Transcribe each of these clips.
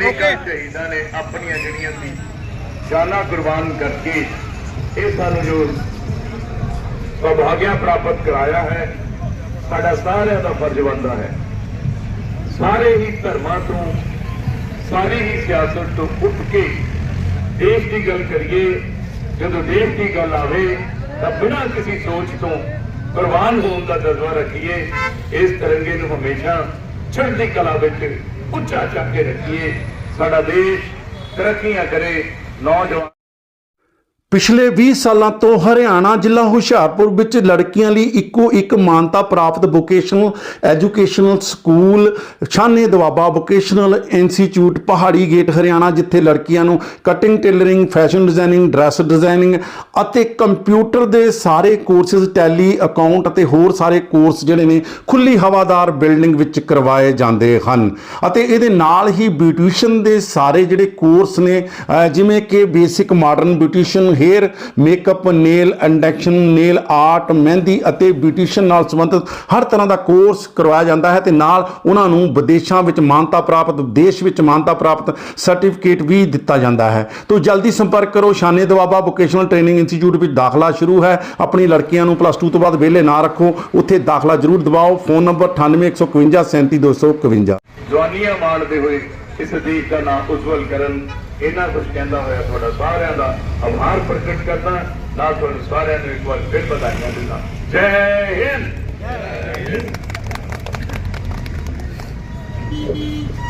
ਅਨੇਕਾਂ ਸ਼ਹੀਦਾਂ ਨੇ ਆਪਣੀਆਂ ਜਿਹੜੀਆਂ ਸੀ ਜਾਨਾਂ ਕੁਰਬਾਨ ਕਰਕੇ ਇਹ ਸਾਨੂੰ ਜੋ ਸੁਭਾਗਿਆ ਪ੍ਰਾਪਤ ਕਰਾਇਆ ਹੈ ਸਾਡਾ ਸਾਰਿਆਂ ਦਾ ਫਰਜ਼ ਬਣਦਾ ਹੈ ਸਾਰੇ ਹੀ ਧਰਮਾਂ ਤੋਂ ਸਾਰੀ ਹੀ ਸਿਆਸਤ ਤੋਂ ਉੱਠ ਕੇ ਦੇਸ਼ ਦੀ ਗੱਲ ਕਰੀਏ ਜਦੋਂ ਦੇਸ਼ ਦੀ ਗੱਲ ਆਵੇ ਤਾਂ ਬਿਨਾਂ ਕਿਸੇ ਸੋਚ ਤੋਂ ਕੁਰਬਾਨ ਹੋਣ ਦਾ ਜਜ਼ਬਾ ਰੱਖੀਏ ਇਸ ਤਿਰੰਗੇ ਨੂੰ ਹਮੇਸ਼ਾ ਚੜ੍ਹਦੀ ਕਲਾ ਵਿੱਚ ਉੱਚਾ ਚੱਕ ਕੇ ਰੱਖੀਏ। ਸਾਡਾ ਦੇਸ਼ ਤਰੱਕੀਆਂ ਕਰੇ ਨੌਜਵਾਨ ਪਿਛਲੇ 20 ਸਾਲਾਂ ਤੋਂ ਹਰਿਆਣਾ ਜ਼ਿਲ੍ਹਾ ਹੁਸ਼ਿਆਰਪੁਰ ਵਿੱਚ ਲੜਕੀਆਂ ਲਈ ਇੱਕੋ ਇੱਕ ਮਾਨਤਾ ਪ੍ਰਾਪਤ vocational educational school Shane Doaba vocational institute Pahari gate Haryana, ਜਿੱਥੇ ਲੜਕੀਆਂ ਨੂੰ cutting tailoring fashion designing dress designing ਅਤੇ ਕੰਪਿਊਟਰ ਦੇ ਸਾਰੇ ਕੋਰਸਿਸ ਟੈਲੀ ਅਕਾਊਂਟ ਅਤੇ ਹੋਰ ਸਾਰੇ ਕੋਰਸ ਜਿਹੜੇ ਨੇ ਖੁੱਲੀ ਹਵਾਦਾਰ ਬਿਲਡਿੰਗ ਵਿੱਚ ਕਰਵਾਏ ਜਾਂਦੇ ਹਨ। ਅਤੇ ਇਹਦੇ ਨਾਲ ਹੀ ਬਿਊਟੀਸ਼ੀਅਨ ਦੇ ਸਾਰੇ ਜਿਹੜੇ ਕੋਰਸ ਨੇ ਜਿਵੇਂ ਕਿ basic modern beautician hair, makeup, nail extension, nail art, ਮਹਿੰਦੀ ਅਤੇ ਬਿਊਟੀਸ਼ੀਅਨ ਨਾਲ ਸੰਬੰਧਿਤ ਹਰ ਤਰ੍ਹਾਂ ਦਾ ਕੋਰਸ ਕਰਵਾਇਆ ਜਾਂਦਾ ਹੈ ਤੇ ਨਾਲ ਉਹਨਾਂ ਨੂੰ ਵਿਦੇਸ਼ਾਂ ਵਿੱਚ ਮਾਨਤਾ ਪ੍ਰਾਪਤ, ਦੇਸ਼ ਵਿੱਚ ਮਾਨਤਾ ਪ੍ਰਾਪਤ ਸਰਟੀਫਿਕੇਟ ਵੀ ਦਿੱਤਾ ਜਾਂਦਾ ਹੈ। ਤੋਂ ਜਲਦੀ ਸੰਪਰਕ ਕਰੋ, Shane Doaba vocational training institute ਵਿੱਚ ਦਾਖਲਾ ਸ਼ੁਰੂ ਹੈ। ਆਪਣੀ ਲੜਕੀਆਂ ਨੂੰ ਪਲੱਸ 2 ਤੋਂ ਬਾਅਦ ਵਿਹਲੇ ਨਾ ਰੱਖੋ। ਉੱਥੇ ਦਾਖਲਾ ਜ਼ਰੂਰ ਦਿਵਾਓ। ਫੋਨ ਨੰਬਰ 9815 37251 ਜਵਾਨੀਆਂ ਮਾਣਦੇ ਹੋਏ ਇਸ ਦੇਸ਼ ਦਾ ਨਾਮ ਉਜਵਲ ਕਰਨ ਇਹਨਾਂ ਕੁਝ ਕਹਿੰਦਾ ਹੋਇਆ ਤੁਹਾਡਾ ਸਾਰਿਆਂ ਦਾ ਆਭਾਰ ਪ੍ਰਗਟ ਕਰਦਾ, ਨਾਲ ਤੁਹਾਨੂੰ ਸਾਰਿਆਂ ਨੂੰ ਇੱਕ ਵਾਰ ਫਿਰ ਵਧਾਈਆਂ ਦਿੰਦਾ। ਜੈ ਹਿੰਦ! ਬਹੁਤ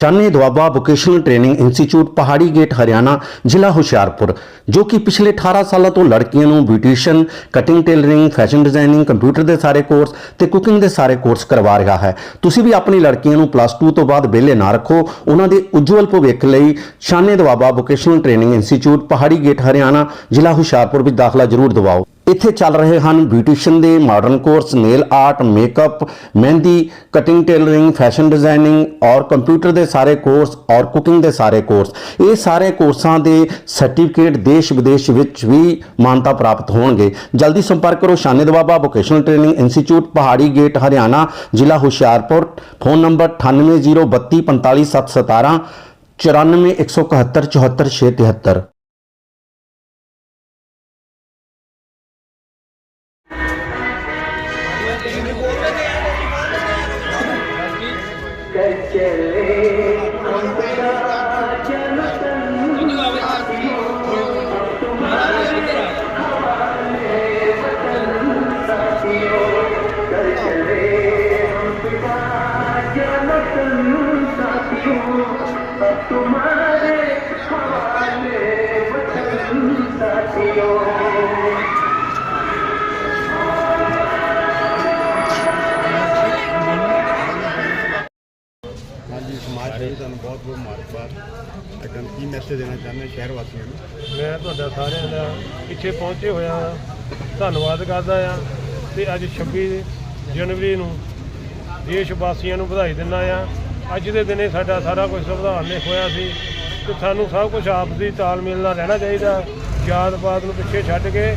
Shane Doaba vocational training institute Pahari gate Haryana ਜ਼ਿਲ੍ਹਾ ਹੁਸ਼ਿਆਰਪੁਰ ਜੋ ਕਿ ਪਿਛਲੇ 18 ਸਾਲਾਂ ਤੋਂ ਲੜਕੀਆਂ ਨੂੰ beautician cutting tailoring fashion designing computer ਦੇ ਸਾਰੇ ਕੋਰਸ ਤੇ ਕੁਕਿੰਗ ਦੇ ਸਾਰੇ ਕੋਰਸ ਕਰਵਾ ਰਿਹਾ ਹੈ ਤੁਸੀਂ ਵੀ ਆਪਣੀ ਲੜਕੀਆਂ ਨੂੰ ਪਲੱਸ 2 ਤੋਂ ਬਾਅਦ ਵਿਹਲੇ ਨਾ ਰੱਖੋ ਉਹਨਾਂ ਦੇ ਉਜਵਲ ਭਵਿੱਖ ਲਈ Shane Doaba vocational training institute Pahari gate Haryana ਜ਼ਿਲ੍ਹਾ ਹੁਸ਼ਿਆਰਪੁਰ ਵਿੱਚ ਦਾਖਲਾ ਜ਼ਰੂਰ ਦਿਵਾਓ ਇੱਥੇ ਚੱਲ ਰਹੇ ਹਨ ਬਿਊਟੀਸ਼ੀਅਨ ਦੇ modern course, nail art, makeup, ਮਹਿੰਦੀ ਕਟਿੰਗ ਟੇਲਰਿੰਗ ਫੈਸ਼ਨ ਡਿਜ਼ਾਈਨਿੰਗ ਔਰ ਕੰਪਿਊਟਰ ਦੇ ਸਾਰੇ ਕੋਰਸ ਔਰ ਕੁਕਿੰਗ ਦੇ ਸਾਰੇ ਕੋਰਸ। ਇਹ ਸਾਰੇ ਕੋਰਸਾਂ ਦੇ ਸਰਟੀਫਿਕੇਟ ਦੇਸ਼ ਵਿਦੇਸ਼ ਵਿੱਚ ਵੀ ਮਾਨਤਾ ਪ੍ਰਾਪਤ ਹੋਣਗੇ। ਜਲਦੀ ਸੰਪਰਕ ਕਰੋ Shane Doaba vocational training institute Pahari gate Haryana, ਜ਼ਿਲ੍ਹਾ ਹੁਸ਼ਿਆਰਪੁਰ। ਫੋਨ ਨੰਬਰ 9803245717 9417174673 ਤੁਹਾਨੂੰ ਬਹੁਤ ਬਹੁਤ ਮੁਬਾਰਕਬਾਦ। ਕੀ ਮੈਸੇਜ ਦੇਣਾ ਚਾਹੁੰਦੇ ਸ਼ਹਿਰ ਵਾਸੀਆਂ ਨੂੰ? ਮੈਂ ਤੁਹਾਡਾ ਸਾਰਿਆਂ ਦਾ ਇੱਥੇ ਪਹੁੰਚੇ ਹੋਇਆ ਧੰਨਵਾਦ ਕਰਦਾ ਆ ਤੇ ਅੱਜ 26 ਜਨਵਰੀ ਨੂੰ ਦੇਸ਼ ਵਾਸੀਆਂ ਨੂੰ ਵਧਾਈ ਦਿੰਦਾ ਆ ਅੱਜ ਦੇ ਦਿਨੇ ਸਾਡਾ ਸਾਰਾ ਕੁਝ ਸੰਵਿਧਾਨ ਨੇ ਹੋਇਆ ਸੀ ਤੇ ਸਾਨੂੰ ਸਭ ਕੁਝ ਆਪਸੀ ਤਾਲਮੇਲ ਨਾਲ ਰਹਿਣਾ ਚਾਹੀਦਾ। ਜਾਤ-ਪਾਤ ਨੂੰ ਪਿੱਛੇ ਛੱਡ ਕੇ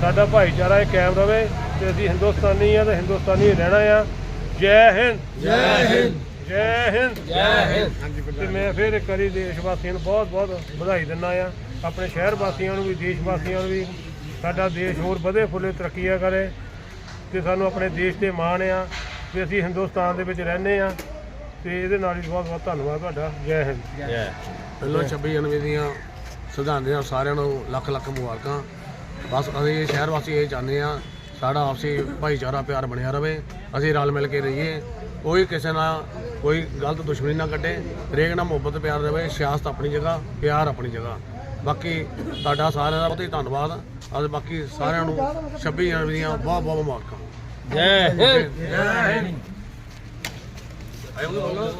ਸਾਡਾ ਭਾਈਚਾਰਾ ਇਹ ਕਾਇਮ ਰਵੇ ਤੇ ਅਸੀਂ ਹਿੰਦੁਸਤਾਨੀ ਆ ਤੇ ਹਿੰਦੁਸਤਾਨੀ ਹੀ ਰਹਿਣਾ ਆ। ਜੈ ਹਿੰਦ। ਜੈ ਹਿੰਦ। ਜੈ ਹਿੰਦ। ਜੈ ਹਿੰਦ। ਤੇ ਮੈਂ ਫਿਰ ਇੱਕ ਵਾਰੀ ਦੇਸ਼ ਵਾਸੀਆਂ ਨੂੰ ਬਹੁਤ ਬਹੁਤ ਵਧਾਈ ਦਿੰਦਾ ਆ। ਆਪਣੇ ਸ਼ਹਿਰ ਵਾਸੀਆਂ ਨੂੰ ਵੀ ਦੇਸ਼ ਵਾਸੀਆਂ ਨੂੰ ਵੀ। ਸਾਡਾ ਦੇਸ਼ ਹੋਰ ਵਧੇ ਫੁੱਲੇ ਤਰੱਕੀਆਂ ਕਰੇ ਤੇ ਸਾਨੂੰ ਆਪਣੇ ਦੇਸ਼ ਤੇ ਮਾਣ ਆ। ਕਿ ਅਸੀਂ ਹਿੰਦੁਸਤਾਨ ਦੇ ਵਿੱਚ ਰਹਿੰਦੇ ਆ। ਤੇ ਇਹਦੇ ਨਾਲ ਹੀ ਬਹੁਤ ਬਹੁਤ ਧੰਨਵਾਦ ਤੁਹਾਡਾ। ਜੈ ਹਿੰਦ। ਪਹਿਲਾਂ 26 ਜਨਵਰੀ ਦੀਆਂ ਸੰਵਿਧਾਨ ਦੀਆਂ ਸਾਰਿਆਂ ਨੂੰ ਲੱਖ ਲੱਖ ਮੁਬਾਰਕਾਂ। ਬਸ ਅਸੀਂ ਸ਼ਹਿਰ ਵਾਸੀ ਇਹ ਚਾਹੁੰਦੇ ਆ ਸਾਡਾ ਆਪਸੀ ਭਾਈਚਾਰਾ ਪਿਆਰ ਬਣਿਆ ਰਵੇ। ਅਸੀਂ ਰਲ ਮਿਲ ਕੇ ਰਹੀਏ। ਕੋਈ ਕਿਸੇ ਨਾਲ ਕੋਈ ਗਲਤ ਦੁਸ਼ਮਣੀ ਨਾ ਕੱਢੇ। ਹਰੇਕ ਨਾਲ ਮੁਹੱਬਤ ਪਿਆਰ ਰਵੇ। ਸਿਆਸਤ ਆਪਣੀ ਜਗ੍ਹਾ ਪਿਆਰ ਆਪਣੀ ਜਗ੍ਹਾ। ਬਾਕੀ ਤੁਹਾਡਾ ਸਾਰਿਆਂ ਦਾ ਬਹੁਤ ਹੀ ਧੰਨਵਾਦ। ਅਤੇ ਬਾਕੀ ਸਾਰਿਆਂ ਨੂੰ 26 ਜਨਵਰੀ ਦੀਆਂ ਬਹੁਤ ਬਹੁਤ ਮੁਬਾਰਕਾਂ। ਜੈ ਹਿੰਦ। ਜੈ ਹਿੰਦ। Ayağını